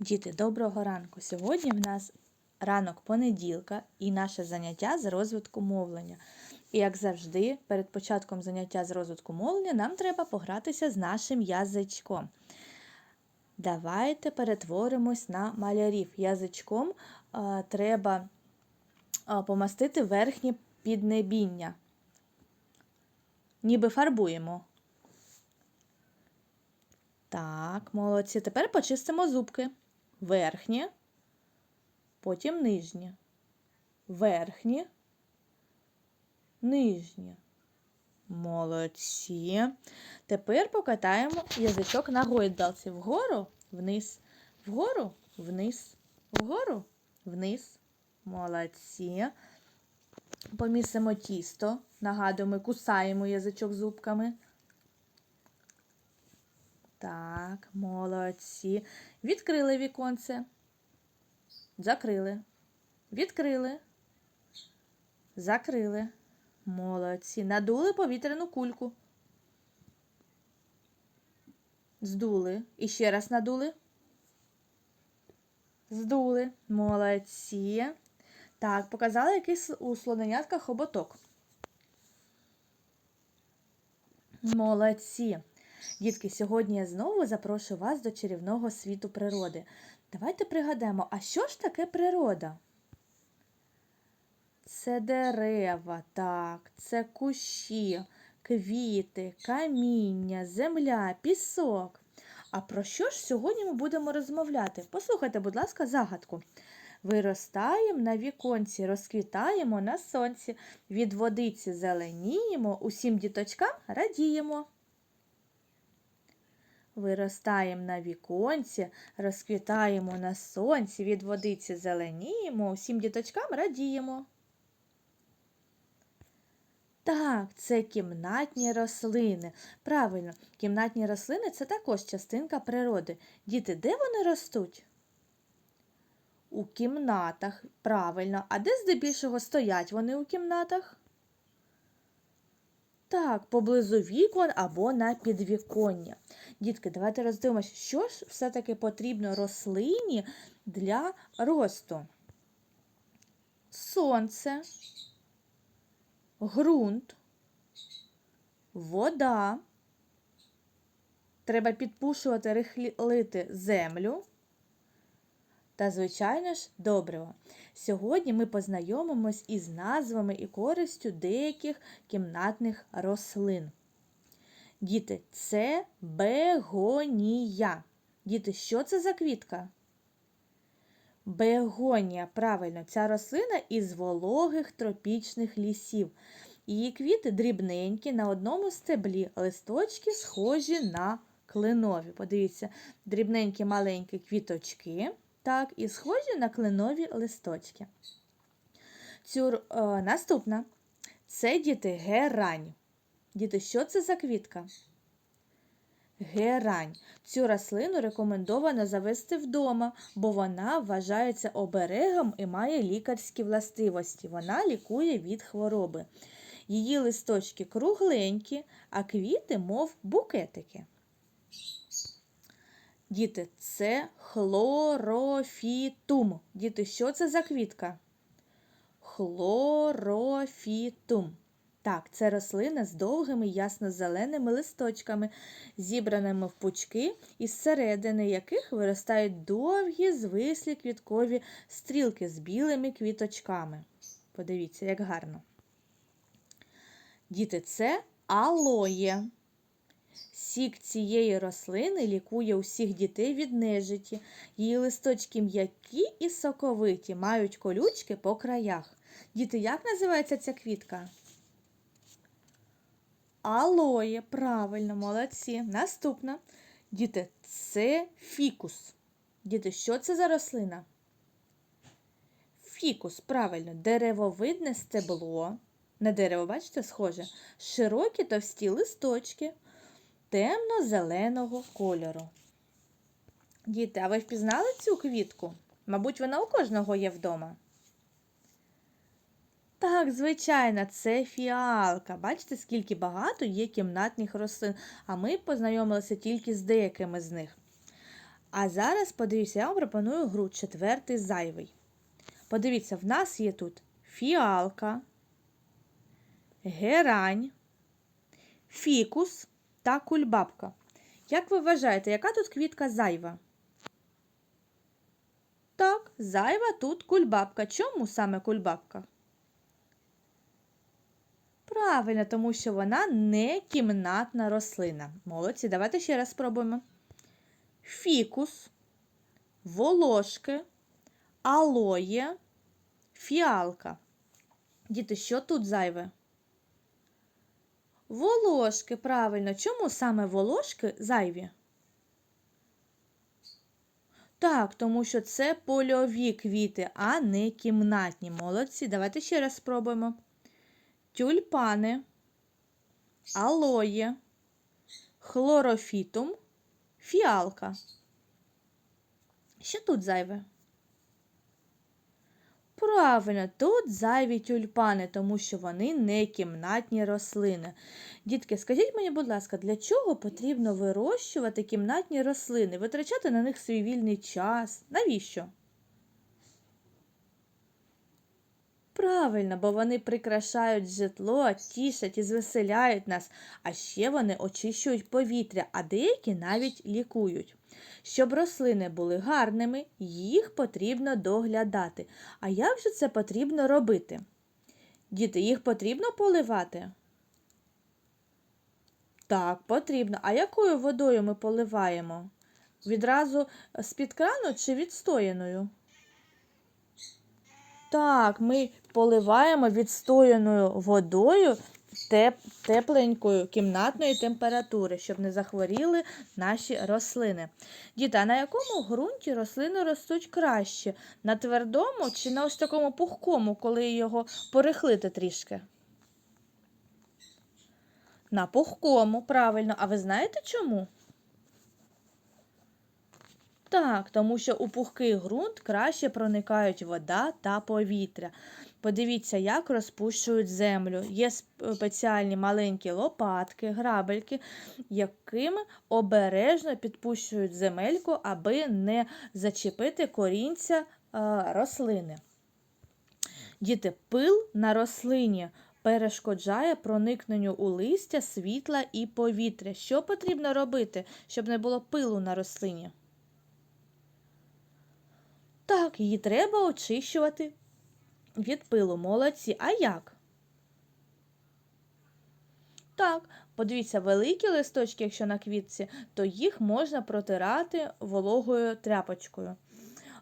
Діти, доброго ранку! Сьогодні в нас ранок понеділка і наше заняття з розвитку мовлення. І як завжди, перед початком заняття з розвитку мовлення нам треба погратися з нашим язичком. Давайте перетворимось на малярів. Язичком а, треба а, помастити верхнє піднебіння. Ніби фарбуємо. Так, молодці. Тепер почистимо зубки. Верхнє, потім нижнє. Верхнє, нижнє. Молодці. Тепер покатаємо язичок на гойдалці. Вгору, вниз, вгору, вниз, вгору, вниз. Молодці. Помісимо тісто. Нагадую, ми кусаємо язичок зубками. Так, молодці. Відкрили віконце. Закрили. Відкрили. Закрили. Молодці. Надули повітряну кульку. Здули. І ще раз надули. Здули. Молодці. Так, показали якийсь у слоненятка хоботок. Молодці. Дітки, сьогодні я знову запрошую вас до чарівного світу природи. Давайте пригадаємо, а що ж таке природа? Це дерева, так, це кущі, квіти, каміння, земля, пісок. А про що ж сьогодні ми будемо розмовляти? Послухайте, будь ласка, загадку. Виростаємо на віконці, розквітаємо на сонці, від водиці зеленіємо, усім діточкам радіємо. Виростаємо на віконці, розквітаємо на сонці, від водиці зеленіємо, усім діточкам радіємо. Так, це кімнатні рослини. Правильно, кімнатні рослини це також частинка природи. Діти, де вони ростуть? У кімнатах. Правильно. А де здебільшого стоять вони у кімнатах? Так, поблизу вікон або на підвіконня. Дітки, давайте роздивимося, що ж все-таки потрібно рослині для росту. Сонце, ґрунт, вода. Треба підпушувати, рихлити землю. Та, звичайно ж, добриво. Сьогодні ми познайомимось із назвами і користю деяких кімнатних рослин. Діти, це бегонія. Діти, що це за квітка? Бегонія, правильно, ця рослина із вологих тропічних лісів. Її квіти дрібненькі, на одному стеблі, листочки схожі на клинові. Подивіться, дрібненькі маленькі квіточки. Так, і схожі на кленові листочки. Цю, е, Наступна це діти герань. Діти, що це за квітка? Герань. Цю рослину рекомендовано завести вдома, бо вона вважається оберегом і має лікарські властивості. Вона лікує від хвороби. Її листочки кругленькі, а квіти, мов букетики. Діти, це хлорофітум. Діти, що це за квітка? Хлорофітум. Так, це рослина з довгими ясно-зеленими листочками, зібраними в пучки, із середини яких виростають довгі звислі квіткові стрілки з білими квіточками. Подивіться, як гарно. Діти, це алоє. Сік цієї рослини лікує усіх дітей від нежиті. Її листочки м'які і соковиті, мають колючки по краях. Діти, як називається ця квітка? Алоє, правильно, молодці. Наступна. Діти, це фікус. Діти, що це за рослина? Фікус, правильно, деревовидне стебло. На дерево, бачите, схоже, широкі товсті листочки темно-зеленого кольору. Діти, а ви впізнали цю квітку? Мабуть, вона у кожного є вдома. Так, звичайно, це фіалка. Бачите, скільки багато є кімнатних рослин, а ми познайомилися тільки з деякими з них. А зараз подивіться, я вам пропоную гру четвертий зайвий. Подивіться, в нас є тут фіалка, герань, фікус та кульбабка. Як ви вважаєте, яка тут квітка зайва? Так, зайва тут кульбабка. Чому саме кульбабка? Правильно, тому що вона не кімнатна рослина. Молодці, давайте ще раз спробуємо. Фікус, волошки, алоє, фіалка. Діти, що тут зайве? Волошки, правильно. Чому саме волошки зайві? Так, тому що це польові квіти, а не кімнатні. Молодці. Давайте ще раз спробуємо. Тюльпани, алоє, хлорофітум, фіалка. Що тут зайве? Правильно, тут зайві тюльпани, тому що вони не кімнатні рослини. Дітки, скажіть мені, будь ласка, для чого потрібно вирощувати кімнатні рослини, витрачати на них свій вільний час? Навіщо? Правильно, бо вони прикрашають житло, тішать і звеселяють нас, а ще вони очищують повітря, а деякі навіть лікують. Щоб рослини були гарними, їх потрібно доглядати. А як же це потрібно робити? Діти, їх потрібно поливати? Так, потрібно. А якою водою ми поливаємо? Відразу з-під крану чи відстояною? Так, ми поливаємо відстояною водою теп- тепленькою кімнатної температури, щоб не захворіли наші рослини. Діти, а на якому ґрунті рослини ростуть краще? На твердому чи на ось такому пухкому, коли його порихлити трішки? На пухкому, правильно. А ви знаєте чому? Так, тому що у пухкий ґрунт краще проникають вода та повітря. Подивіться, як розпущують землю. Є спеціальні маленькі лопатки, грабельки, якими обережно підпущують земельку, аби не зачепити корінця е, рослини. Діти, пил на рослині перешкоджає проникненню у листя, світла і повітря. Що потрібно робити, щоб не було пилу на рослині? Так, її треба очищувати від пилу. Молодці. А як? Так, подивіться, великі листочки, якщо на квітці, то їх можна протирати вологою тряпочкою,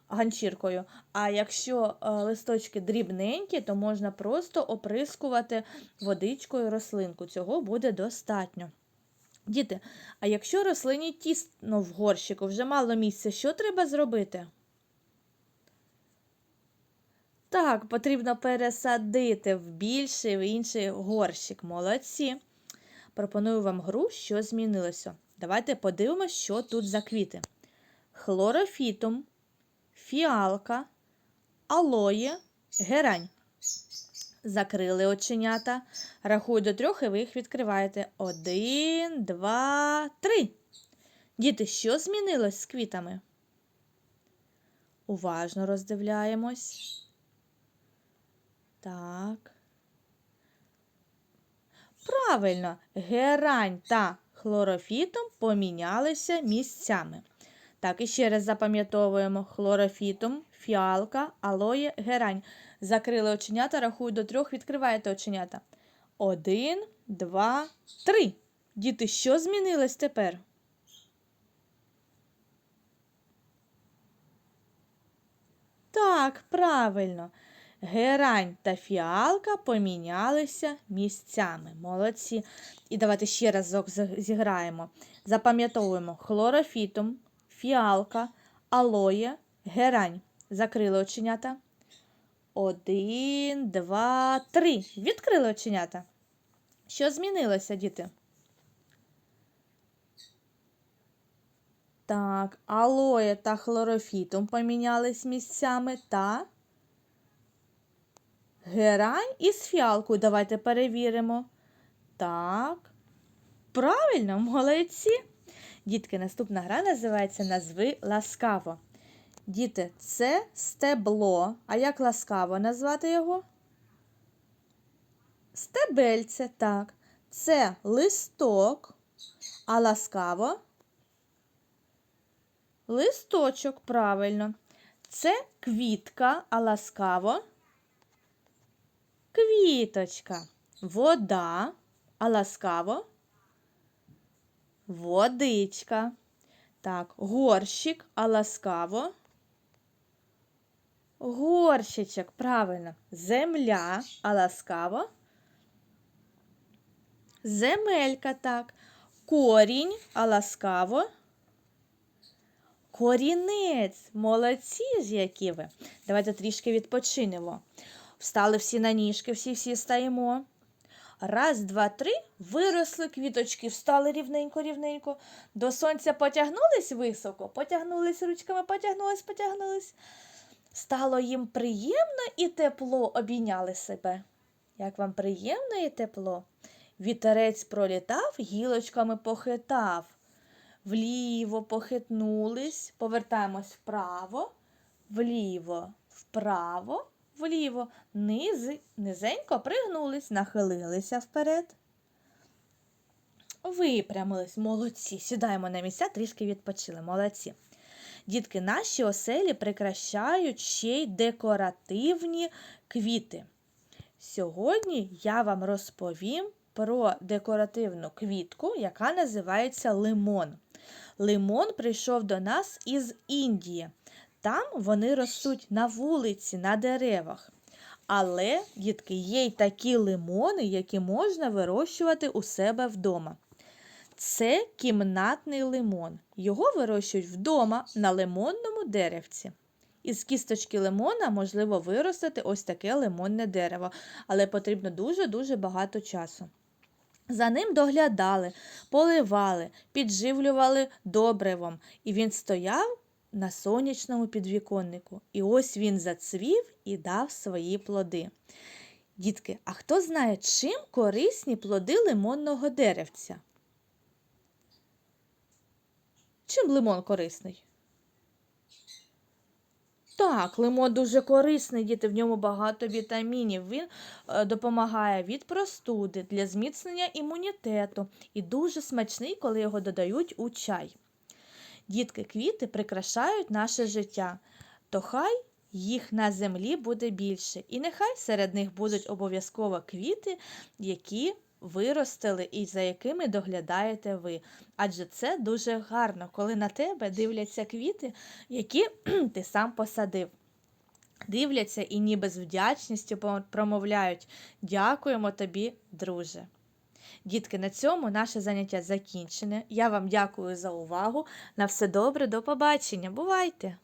ганчіркою. А якщо е, листочки дрібненькі, то можна просто оприскувати водичкою рослинку. Цього буде достатньо. Діти, а якщо рослині тісно в горщику, вже мало місця, що треба зробити? Так, потрібно пересадити в більший в інший горщик. Молодці. Пропоную вам гру, що змінилося. Давайте подивимося, що тут за квіти. Хлорофітум, фіалка, алоє, герань. Закрили оченята. Рахую до трьох, і ви їх відкриваєте. Один, два, три. Діти, що змінилось з квітами? Уважно роздивляємось. Так. Правильно, герань та хлорофітом помінялися місцями. Так, і ще раз запам'ятовуємо хлорофітом, фіалка, алоє, герань. Закрили оченята, рахую до трьох, відкриваєте оченята. Один, два, три. Діти, що змінилось тепер? Так, правильно. Герань та фіалка помінялися місцями. Молодці. І давайте ще разок зіграємо. Запам'ятовуємо хлорофітум, фіалка, алоє, герань. Закрили оченята. Один, два, три. Відкрили оченята. Що змінилося, діти? Так, алоє та хлорофітум помінялись місцями та герань із фіалкою. Давайте перевіримо. Так. Правильно, молодці. Дітки, наступна гра називається Назви ласкаво. Діти, це стебло. А як ласкаво назвати його? Стебельце, так. Це листок, а ласкаво. Листочок, правильно. Це квітка, а ласкаво. Квіточка. Вода, а ласкаво. Водичка. Так, горщик, а ласкаво. Горщичок, правильно. Земля, а ласкаво. Земелька, так. Корінь, а ласкаво. Корінець. Молодці ж, які ви. Давайте трішки відпочинемо. Встали всі на ніжки, всі-всі стаємо. Раз, два, три. Виросли квіточки, встали рівненько, рівненько. До сонця потягнулись високо, потягнулись ручками, потягнулись, потягнулись. Стало їм приємно і тепло, обійняли себе. Як вам приємно і тепло? Вітерець пролітав, гілочками похитав. Вліво похитнулись, повертаємось вправо, вліво, вправо, вліво, Низи, низенько пригнулись, нахилилися вперед. Випрямились, молодці. Сідаємо на місця, трішки відпочили. Молодці. Дітки, наші оселі прикрашають ще й декоративні квіти. Сьогодні я вам розповім про декоративну квітку, яка називається лимон. Лимон прийшов до нас із Індії. Там вони ростуть на вулиці, на деревах. Але, дітки, є й такі лимони, які можна вирощувати у себе вдома. Це кімнатний лимон. Його вирощують вдома на лимонному деревці. Із кісточки лимона можливо виростити ось таке лимонне дерево, але потрібно дуже-дуже багато часу. За ним доглядали, поливали, підживлювали добривом, і він стояв на сонячному підвіконнику. І ось він зацвів і дав свої плоди. Дітки, а хто знає, чим корисні плоди лимонного деревця? Чим лимон корисний? Так, лимон дуже корисний, діти, в ньому багато вітамінів. Він е, допомагає від простуди для зміцнення імунітету і дуже смачний, коли його додають у чай. Дітки, квіти прикрашають наше життя, то хай їх на землі буде більше. І нехай серед них будуть обов'язково квіти, які виростили і за якими доглядаєте ви. Адже це дуже гарно, коли на тебе дивляться квіти, які ти сам посадив. Дивляться і ніби з вдячністю промовляють Дякуємо тобі, друже. Дітки, на цьому наше заняття закінчене. Я вам дякую за увагу. На все добре, до побачення. Бувайте!